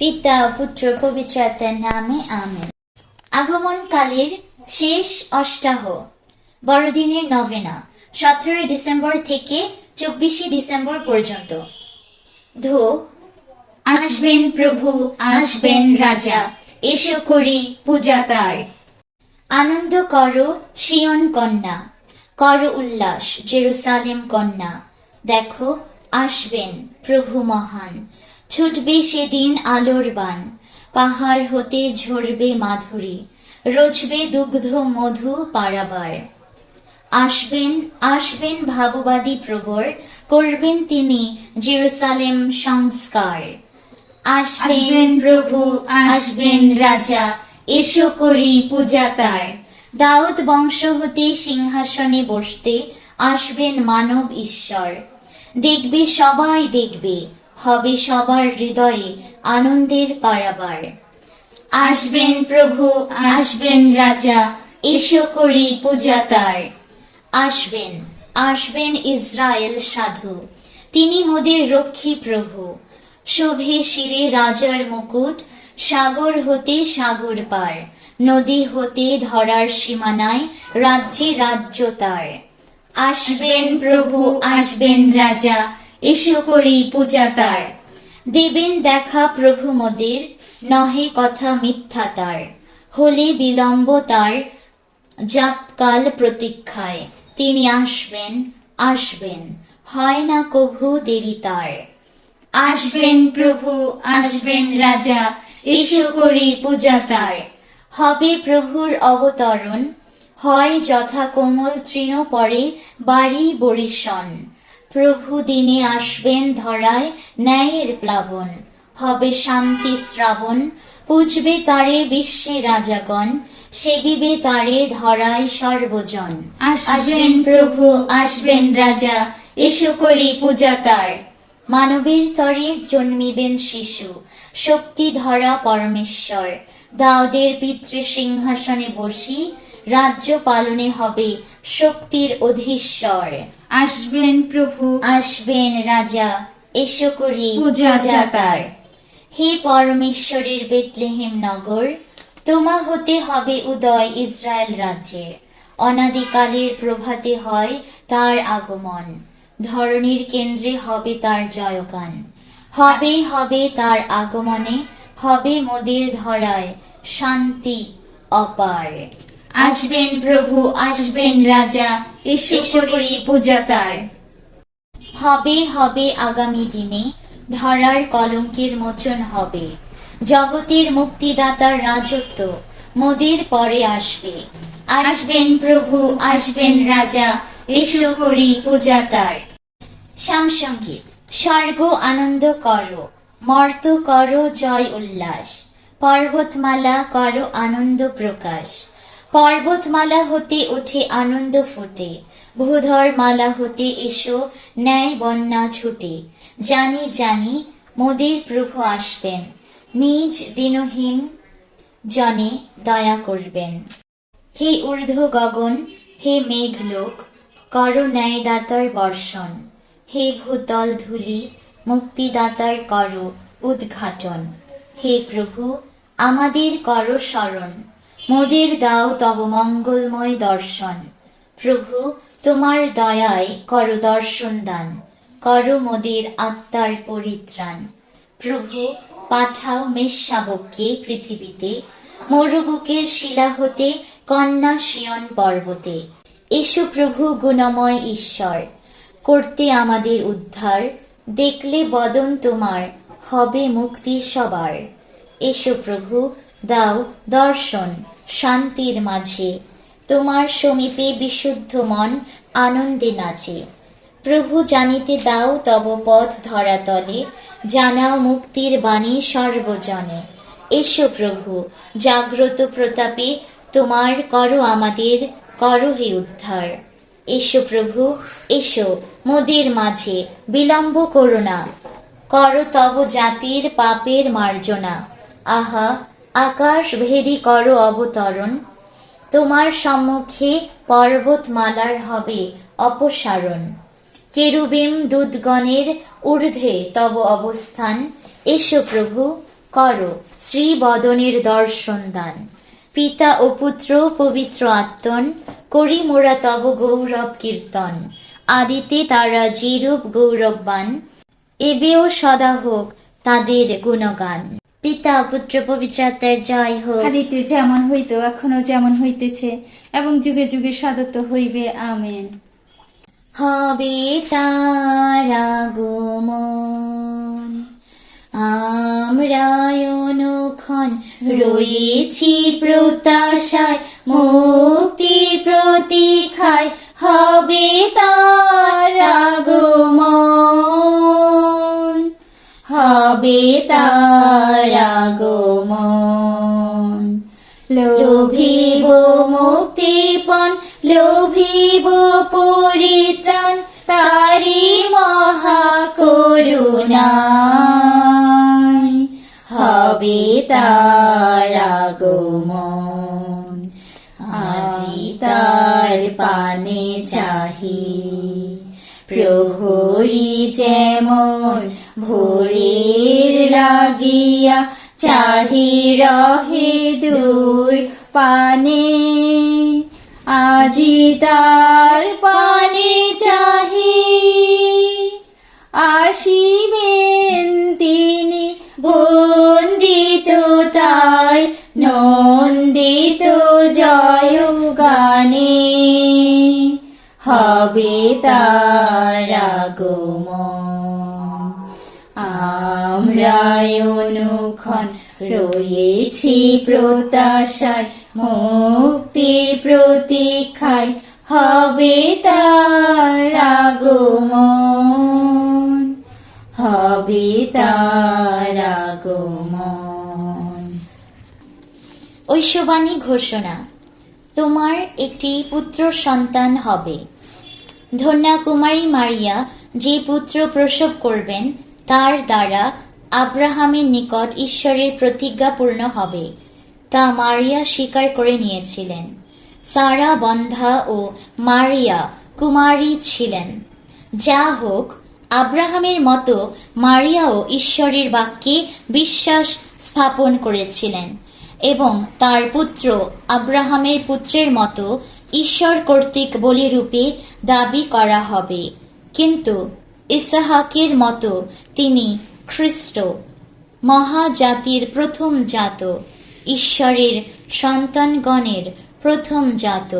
পিতা, পুত্র, পবিত্র আত্মার নামে আমেন। আগমনকালের শেষ অষ্টাহ, বড়দিনের নভেনা, সতেরোই ডিসেম্বর থেকে চব্বিশে ডিসেম্বর পর্যন্ত। ধো, আসবেন প্রভু, আসবেন রাজা, এসো করি পূজা তার। আনন্দ কর শিয়ন কন্যা, কর উল্লাস জেরুসালেম কন্যা, দেখো, আসবেন প্রভু মহান। ছুটবে সেদিন আলোর বান পাহাড় হতে ঝরবে মাধুরী রচবে দুগ্ধ মধু পারাবার। আসবেন আসবেন ভাববাদী প্রবর করবেন তিনি জেরুসালেম সংস্কার। আসবেন প্রভু আসবেন রাজা এসো করি পূজা তার। দাউদ বংশ হতে সিংহাসনে বসতে আসবেন মানব ঈশ্বর। দেখবে সবাই দেখবে হবে সবার হৃদয়ে আনন্দের পারাবার আসবেন প্রভু, আসবেন রাজা, এসো করি পূজা তার। আসবেন আসবেন ইসরায়েল সাধু, তিনি মোদের রক্ষী প্রভু। শোভে শিরে রাজার মুকুট, সাগর হতে সাগর পার, নদী হতে ধরার সীমানায় রাজ্যে রাজ্য তার। আসবেন প্রভু, আসবেন রাজা এসো করি পূজা তার। দেবেন দেখা প্রভু মোদের, নহে কথা মিথ্যা তার। হলে বিলম্ব তার জাপকাল প্রতীক্ষায়। তিনি আসবেন আসবেন, হয় না কভু দেরি তার। আসবেন প্রভু, আসবেন রাজা, এসো করি পূজা তার। হবে প্রভুর অবতরণ, হয় যথা কোমল তৃণ পরে বাড়ি বরিশন। প্রভু দিনে আসবেন ধরায় ন্যায়ের প্লাবন হবে শান্তি শ্রাবণ পুজবে তারে বিশ্বে রাজাগণ সেবিবে তারে ধরায় সর্বজন। আসবেন প্রভু আসবেন রাজা এসো করি পূজা তার। মানবের তরে জন্মিবেন শিশু শক্তি ধরা পরমেশ্বর। দাউদের পিতৃ সিংহাসনে বসি রাজ্য পালনে হবে শক্তির অধীশ্বর। আসবেন প্রভু। আসবেন রাজা এসো করি পূজা তার। হে পরমেশ্বরের বেতলেহেম নগর তোমা হতে হবে উদয় ইসরায়েল রাজ্যের। অনাদিকালের প্রভাতে হয় তার আগমন ধরণীর কেন্দ্রে হবে তার জয়গান। হবে হবে তার আগমনে হবে মোদের ধরায় শান্তি অপার। আসবেন প্রভু আসবেন রাজা। এসো এসো করি। পূজা তার হবে হবে আগামী দিনে ধরার কলঙ্কের মোচন হবে। জগতের মুক্তিদাতার রাজত্ব মোদের পরে আসবে। আসবেন প্রভু আসবেন রাজা। এসো করি পূজা তার শ্যামসঙ্গীত স্বর্গ আনন্দ করো মর্ত কর জয় উল্লাস পর্বতমালা করো আনন্দ প্রকাশ। পর্বতমালা হতে ওঠে আনন্দ ফুটে। ভূধর মালা হতে এসো, ন্যায় বন্যা ছুটে। জানি জানি, মোদের প্রভু আসবেন। নিজ দিনহীন জনে দয়া করবেন। হে ঊর্ধ্ব গগন, হে মেঘলোক, কর ন্যায়দাতার বর্ষণ। হে ভূতল ধুলি, মুক্তিদাতার কর উদ্ঘাটন। হে প্রভু, আমাদের কর স্মরণ মোদের দাও তব মঙ্গলময় দর্শন। প্রভু, তোমার দয়ায় কর দর্শন দান, কর মোদের আত্মার পরিত্রাণ। প্রভু, পাঠাও মেষশাবককে পৃথিবীতে মরুবুকের শিলা হতে, কন্যা শিয়ন পর্বতে। এসো প্রভু গুণময় ঈশ্বর, করতে আমাদের উদ্ধার, দেখলে বদন তোমার, হবে মুক্তি সবার। এসো প্রভু দাও দর্শন শান্তির মাঝে। তোমার সমীপে বিশুদ্ধ মন আনন্দে নাচে। প্রভু জানিতে দাও তব পথ ধরাতলে জানাও মুক্তির বাণী সর্বজনে। এসো প্রভু, জাগ্রত প্রতাপে তোমার করো আমাদের, করো হে উদ্ধার। এসো প্রভু, এসো, মোদের মাঝে, বিলম্ব করো না। করো তব জাতির পাপের মার্জনা। আহা আকাশ ভেদি করো অবতরণ, তোমার সম্মুখে পর্বতমালার হবে অপসারণ। কেরুবিম দুধগণের ঊর্ধ্বে তব অবস্থান, এসো প্রভু, করো শ্রীবদনের দর্শন দান। পিতা ও পুত্র পবিত্র আত্মন, করি মোরা তব গৌরব কীর্তন। আদিতে তারা যেরূপ গৌরববান, এবেও সদা হোক তাদের গুণগান। পিতা পুত্র পবিত্র আত্মার জয় হোক। আদিতে যেমন হইতো এখনও যেমন হইতেছে এবং যুগে যুগে সদত হইবে আমেন। হবে তারা গোমন আমরা অনুক্ষণ রয়েছি প্রত্যাশায় মুক্তির প্রতীক্ষায় হবে তারা গোমন হবে তারা পরিত্রাণ তারি মহাকরুণায় হবে তার আগমন। আজি তার পানে চাহি, প্রহরী যেমন ভোরের লাগিয়া চাহি রহে দূর পানে। আজি তার পানে চাহি। আসিবেন তিনি বন্দিত তার নন্দিত জয় গানে। হবে তার আগমন। আমরা অনুক্ষণ রয়েছি প্রত্যাশায়। মুক্তির প্রতীক্ষায় হবে তার আগমন, হবে তার আগমন। ঐশ্ববাণী ঘোষণা, তোমার একটি পুত্র সন্তান হবে। ধন্যা কুমারী মারিয়া যে পুত্র প্রসব করবেন, তার দ্বারা আব্রাহামের নিকট ঈশ্বরের প্রতিজ্ঞা পূর্ণ হবে। তা মারিয়া স্বীকার করে নিয়েছিলেন। সারা বন্ধা ও মারিয়া কুমারী ছিলেন। যা হোক, আব্রাহামের মতো মারিয়াও ঈশ্বরের বাক্যে বিশ্বাস স্থাপন করেছিলেন এবং তার পুত্র আব্রাহামের পুত্রের মতো ঈশ্বর কর্তৃক বলিরূপে দাবি করা হবে। কিন্তু ইসাহাকের মতো তিনি খ্রিস্ট, মহাজাতির প্রথম জাত ঈশ্বরের সন্তানগণের প্রথম জাত।